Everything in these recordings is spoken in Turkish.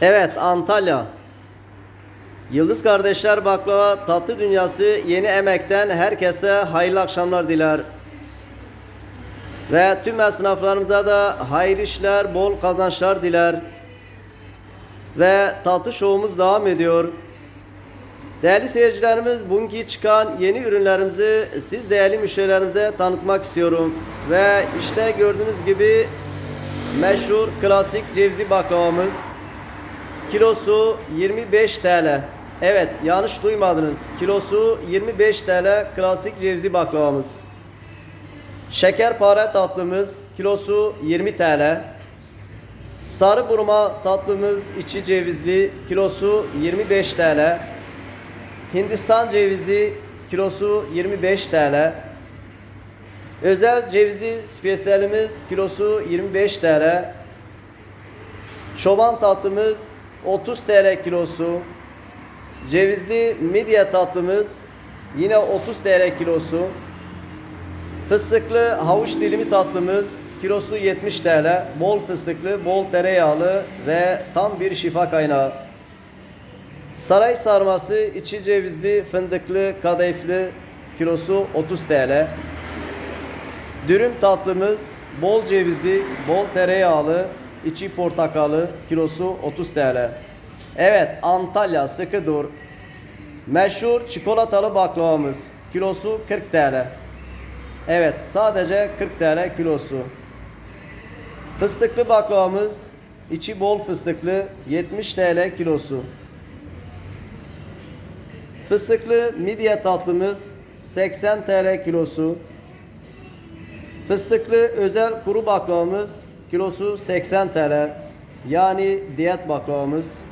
Evet Antalya. Yıldız Kardeşler Baklava Tatlı Dünyası Yeni Emek'ten herkese hayırlı akşamlar diler. Ve tüm esnaflarımıza da hayırlı işler, bol kazançlar diler. Ve tatlı şovumuz devam ediyor. Değerli seyircilerimiz, bugünkü çıkan yeni ürünlerimizi siz değerli müşterilerimize tanıtmak istiyorum. Ve işte gördüğünüz gibi meşhur klasik cevizli baklavamız. Kilosu 25 TL. Evet yanlış duymadınız. Kilosu 25 TL klasik cevizli baklavamız. Şekerpare tatlımız kilosu 20 TL. Sarı burma tatlımız içi cevizli kilosu 25 TL. Hindistan cevizi kilosu 25 TL. Özel cevizli spesiyelimiz kilosu 25 TL. Çoban tatlımız 30 TL kilosu. Cevizli midye tatlımız yine 30 TL kilosu. Fıstıklı havuç dilimi tatlımız kilosu 70 TL. Bol fıstıklı, bol tereyağlı ve tam bir şifa kaynağı. Saray sarması içi cevizli, fındıklı, kadayıflı kilosu 30 TL. Dürüm tatlımız bol cevizli, bol tereyağlı, içi portakallı, kilosu 30 TL. Evet, Antalya sıkı dur. Meşhur çikolatalı baklavamız kilosu 40 TL. Evet, sadece 40 TL kilosu. Fıstıklı baklavamız içi bol fıstıklı 70 TL kilosu. Fıstıklı midye tatlımız 80 TL kilosu. Fıstıklı özel kuru baklavamız kilosu 80 TL. Yani diyet baklavamız.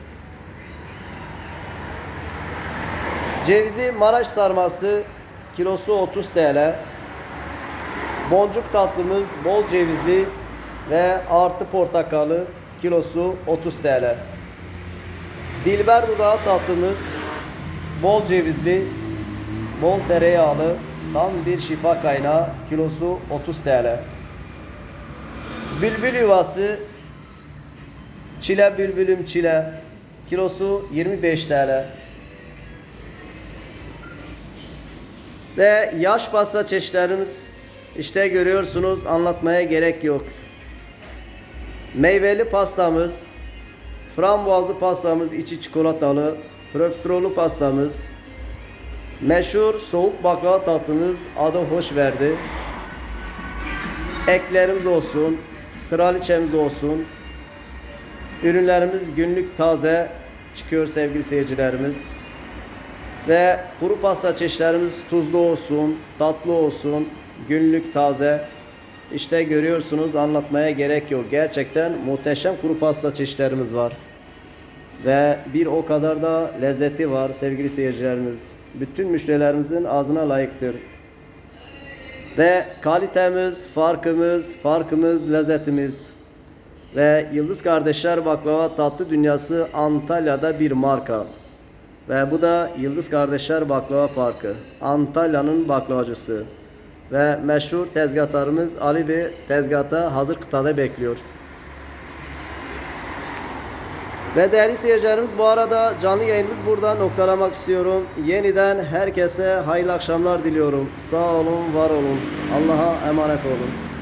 Cevizli Maraş sarması kilosu 30 TL. Boncuk tatlımız bol cevizli ve artı portakallı kilosu 30 TL. Dilber dudağı tatlımız bol cevizli, bol tereyağlı, tam bir şifa kaynağı kilosu 30 TL. Bülbül yuvası çile bülbülüm çile kilosu 25 TL. Ve yaş pasta çeşitlerimiz işte görüyorsunuz anlatmaya gerek yok. Meyveli pastamız, frambuazlı pastamız içi çikolatalı, profiterolü pastamız, meşhur soğuk baklava tatlımız adı hoş verdi. Eklerimiz olsun, traliçemiz olsun. Ürünlerimiz günlük taze çıkıyor sevgili seyircilerimiz. Ve kuru pasta çeşitlerimiz tuzlu olsun, tatlı olsun, günlük taze. İşte görüyorsunuz anlatmaya gerek yok. Gerçekten muhteşem kuru pasta çeşitlerimiz var. Ve bir o kadar da lezzeti var sevgili seyircilerimiz. Bütün müşterilerimizin ağzına layıktır. Ve kalitemiz, farkımız, farkımız, lezzetimiz. Ve Yıldız Kardeşler Baklava Tatlı Dünyası Antalya'da bir marka. Ve bu da Yıldız Kardeşler Baklava Farkı. Antalya'nın baklavacısı. Ve meşhur tezgahtarımız Ali Bey tezgahta hazır kıtada bekliyor. Ve değerli seyircilerimiz bu arada canlı yayınımız burada noktalamak istiyorum. Yeniden herkese hayırlı akşamlar diliyorum. Sağ olun, var olun. Allah'a emanet olun.